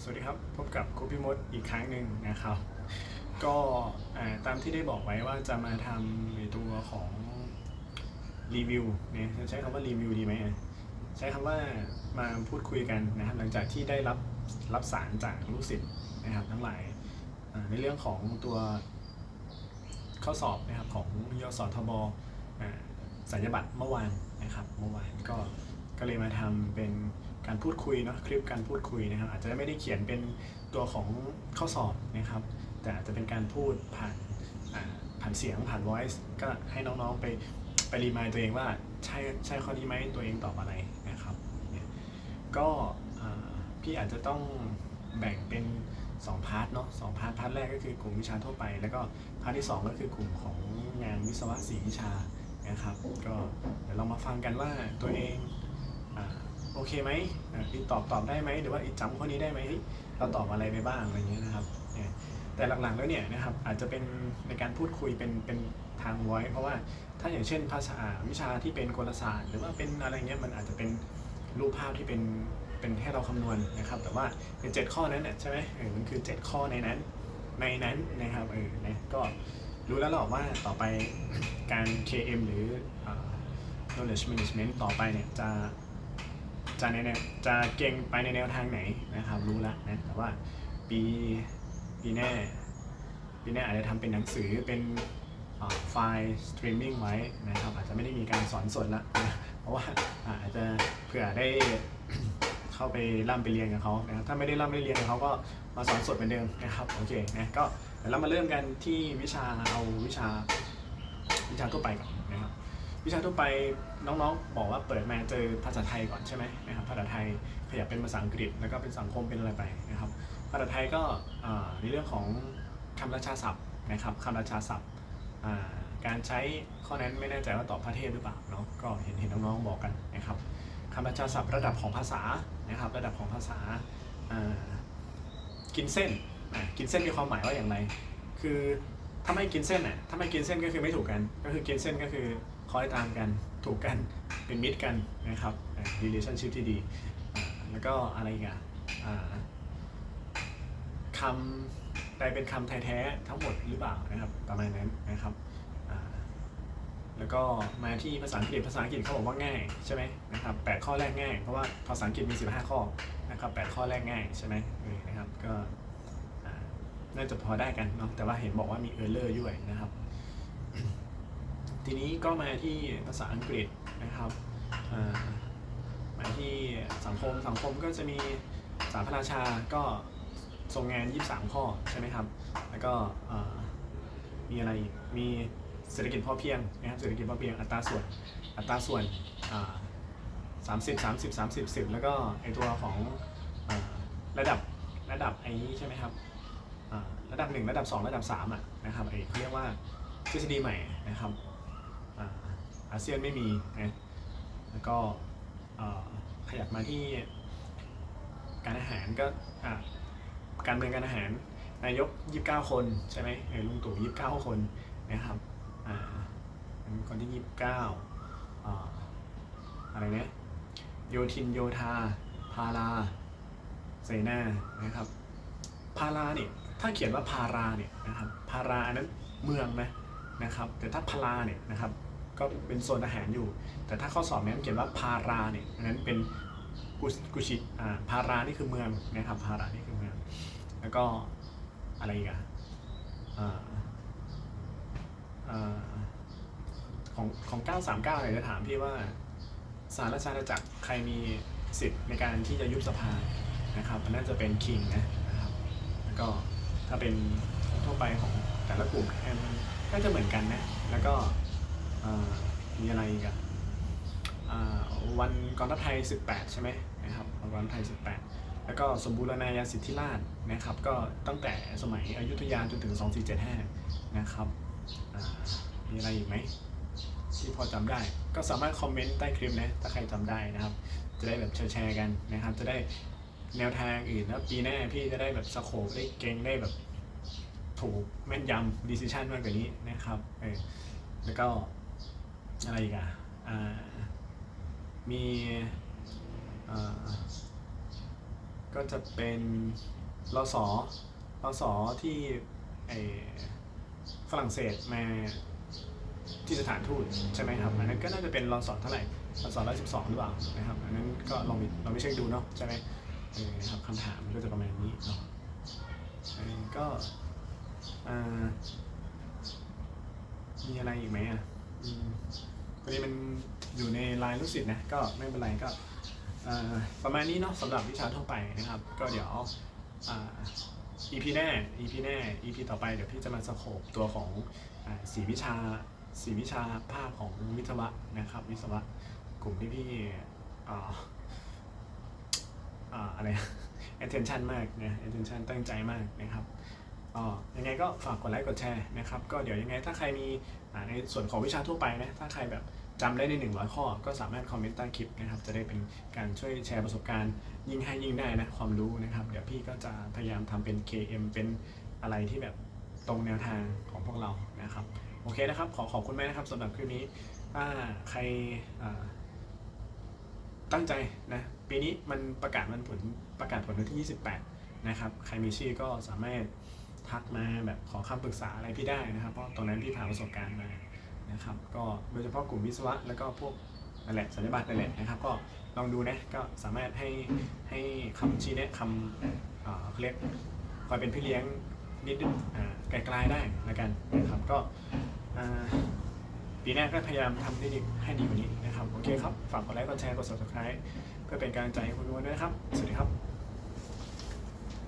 สวัสดีครับ พบกับครูพี่มดอีกครั้งหนึ่งนะครับ ก็ตามที่ได้บอกไว้ว่าจะมาทำในตัวของรีวิวเนี่ยใช้คำว่ารีวิวดีไหมใช้คำว่ามาพูดคุยกันนะครับ หลังจากที่ได้รับรับสารจากลูกศิษย์นะครับทั้งหลายในเรื่องของตัวข้อสอบนะครับของยสทบสัญญบัตรเมื่อวานนะครับเมื่อวานก็ก็เลยมาทำเป็น การพูดคุยเนาะคลิปการพูดคุยนะครับอาจจะไม่ได้เขียนเป็นตัวของข้อสอบนะครับ แต่อาจจะเป็นการพูดผ่านผ่านเสียงผ่าน voice ก็ให้น้องๆไปไปรีมายตัวเองว่าใช่ใช่ข้อนี้ไหมตัวเองตอบอะไรนะครับเนี่ยก็พี่อาจจะต้องแบ่งเป็น2พาร์ทเนาะสองพาร์ทพาร์ทแรกก็คือกลุ่มวิชาทั่วไป แล้วก็พาร์ทที่ 2 ก็คือกลุ่มของงานวิศวะสีวิชานะครับ ก็เดี๋ยวเรามาฟังกันว่าตัวเอง โอเคไหมอีตอบตอบได้ไหมหรือว่าอีจำข้อนี้ได้ไหมเราตอบอะไรไปบ้างอะไรอย่างเงี้ยนะครับแต่หลักๆแล้วเนี่ยนะครับอาจจะเป็นในการพูดคุยเป็นเป็นทางไว้เพราะว่าถ้าอย่างเช่นภาษาวิชาที่เป็นกลศาสตร์ หรือว่าเป็นอะไรเงี้ยมันอาจจะเป็นรูปภาพที่เป็นเป็นให้เราคำนวณนะครับ แต่ว่าในเจ็ดข้อนั้นเนี่ยใช่ไหมเออมันคือ 7 ข้อในนั้นในนั้นนะครับเออนะก็รู้แล้วหรอกว่าต่อไปการ KM หรือ knowledge management ต่อไปเนี่ยจะ จะในแนวจะเก่งไปในแนวทางไหนนะครับ รู้แล้วนะแต่ว่าปีปีหน้าปีหน้าอาจจะทำเป็นหนังสือเป็นไฟล์สตรีมมิ่งไว้นะครับ อาจจะไม่ได้มีการสอนสดละนะเพราะว่าอาจจะเผื่อได้เข้าไปร่ำไปเรียนกับเขานะครับถ้าไม่ได้ร่ำไม่ได้เรียนกับเขาก็มาสอนสดเหมือนเดิมนะครับโอเคนะก็เดี๋ยวเรามาเริ่มกันที่วิชาเอาวิชาวิชาทั่วไปก่อน วิชาทั่วไปน้องๆ บอกว่าเปิดมาเจอภาษาไทยก่อนใช่ไหมนะครับภาษาไทยขยับเป็นภาษาอังกฤษแล้วก็เป็นสังคมเป็นอะไรไปนะครับภาษาไทยก็ในเรื่องของคำราชาศัพท์นะครับคำราชาศัพท์การใช้ข้อนั้นไม่แน่ใจว่าตอบพระเทพหรือเปล่าเนาะก็เห็นเห็นน้องๆบอกกันนะครับคำราชาศัพท์ระดับของภาษานะครับระดับของภาษากินเส้นกินเส้นมีความหมายว่าอย่างไร คือถ้าไม่กินเส้นอะถ้าไม่กินเส้นก็คือไม่ถูกกัน ก็คือกินเส้นก็คือ คอยตามกัน ถูกกัน เป็นมิตรกันนะครับ relationship ที่ดี แล้วก็อะไรกันคำใดเป็นคำไทยแท้ทั้งหมดหรือเปล่านะครับ ประมาณนั้นนะครับแล้วก็มาที่ภาษาอังกฤษภาษาอังกฤษเขาบอกว่าง่ายใช่ไหมนะครับแปดข้อแรกง่ายเพราะว่าภาษาอังกฤษมี 15 ข้อนะครับแปดข้อแรกง่ายใช่ไหมนะครับก็น่าจะพอได้กันเนาะแต่ว่าเห็นบอกว่ามีเออร์เลอร์ด้วยนะครับ ทีนี้ก็มาที่ภาษาอังกฤษนะครับมาที่สังคมสังคมก็จะมีสามพระราชาก็ทรงงาน 23 ข้อใช่ไหมครับ แล้วก็มีอะไรมีเศรษฐกิจพอเพียงนะครับเศรษฐกิจพอเพียงอัตราส่วนอัตราส่วนสามสิบสามสิบสามสิบสิบแล้วก็ไอตัวของอระดับระดับไอ้นี้ใช่ไหมครับระดับหนึ่งระดับสองระดับสามอะนะครับไอเขาเรียกว่าทฤษฎีใหม่นะครับ อาเซียนไม่มีนะแล้วก็ขยับมาที่การอาหารก็การเมืองการอาหารนายก 29 คนใช่ไหมลุงตู่ 29 คนนะครับคนที่ 29อ่าอะไรเนี่ยโยทินโยธา พาราเสนานะครับ พาราเนี่ยถ้าเขียนว่าพาราเนี่ยนะครับพาราอันนั้นเมืองนะนะครับ แต่ถ้าพาราเนี่ยนะครับ ก็เป็นโซนอาหารอยู่ แต่ถ้าข้อสอบเนี่ยมันเขียนว่าพาราเนี่ยอันนั้นเป็นกุชิอ่าพารานี่คือเมืองนะครับพารานี่คือเมือง แล้วก็อะไรอีกอะอ่าอ่าของของ 939เนี่ยจะถามพี่ว่าสารราชอาณาจักรใครมีสิทธิ์ในการที่จะยุบสภานะครับอันนั้นจะเป็นคิงนะนะครับ แล้วก็ถ้าเป็นทั่วไปของแต่ละกลุ่มก็จะเหมือนกันนะ แล้วก็ มีอะไรอีกอะวันกองทัพไทย 18 ใช่ไหมนะครับวันกองทัพไทย 18 แล้วก็สมบูรณาญาสิทธิราชนะครับ ก็ตั้งแต่สมัยอยุธยาจนถึง 2475 นะครับมีอะไรอีกไหมที่พอจำได้ ก็สามารถคอมเมนต์ใต้คลิปนะถ้าใครจำได้นะครับ จะได้แบบแชร์กันนะครับ จะได้แนวทางอื่นแล้วปีหน้าพี่จะได้แบบสโคปได้เก่งได้แบบถูกแม่นยำ decision มากกว่านี้นะครับเออแล้วก็ อะไรอีกอะมีก็จะเป็นรสรสอที่ฝรั่งเศสมาที่สถานทูตใช่ไหมครับอันนั้นก็น่าจะเป็นรสอเท่าไหร่รสอร้อยสิบสองหรือเปล่านะครับอันนั้นก็ลองไปลองไปเช็คดูเนาะใช่ไหมครับคำถามก็จะประมาณนี้เนาะก็มีอะไรอีกไหมอะ พอดีมันอยู่ในไลน์ลูกศิษย์นะก็ไม่เป็นไรก็ประมาณนี้เนาะสำหรับวิชาทั่วไปนะครับ ก็เดี๋ยวอ่า EP แน่ EP แน่ EP ต่อไปเดี๋ยวพี่จะมาสโคปตัวของอสีวิชาสีวิชาภาพของวิศวะนะครับ วิศวะกลุ่มที่พี่อะไร attention มากนะ attention ตั้งใจมากนะครับ อ๋อยังไงก็ฝากกดไลค์กดแชร์นะครับ ก็เดี๋ยวยังไงถ้าใครมีในส่วนของวิชาทั่วไปนะ ถ้าใครแบบจำได้ใน 100 ข้อ ก็สามารถคอมเมนต์ใต้คลิปนะครับ จะได้เป็นการช่วยแชร์ประสบการณ์ยิ่งให้ยิ่งได้นะ ความรู้นะครับ เดี๋ยวพี่ก็จะพยายามทำเป็น KM เป็นอะไรที่แบบตรงแนวทางของพวกเรานะครับ โอเคนะครับ ขอขอบคุณแมากนะครับสำหรับคลิปนี้ถ้าใครตั้งใจนะ ปีนี้มันประกาศมันผลประกาศผลวันที่ 28 นะครับ ใครมีชื่อก็สามารถ ทักมาแบบขอคำปรึกษาอะไรพี่ได้นะครับ เพราะตรงนั้นพี่ผ่านประสบการณ์มานะครับ ก็โดยเฉพาะกลุ่มวิศวะแล้วก็พวกนั่นแหละสัญญาบัตรนั่นแหละนะครับ ก็ลองดูนะก็สามารถให้ให้คำชี้แนะคำอ่าเรียกคอยเป็นพี่เลี้ยงนิดนึงอ่าไกลๆได้ละกันนะครับก็อ่าปีหน้าก็พยายามทำได้ดีให้ดีกว่านี้นะครับ โอเคครับ ฝากกดไลค์กดแชร์กด subscribe เพื่อเป็นกำลังใจให้คุณด้วยนะครับ สวัสดีครับ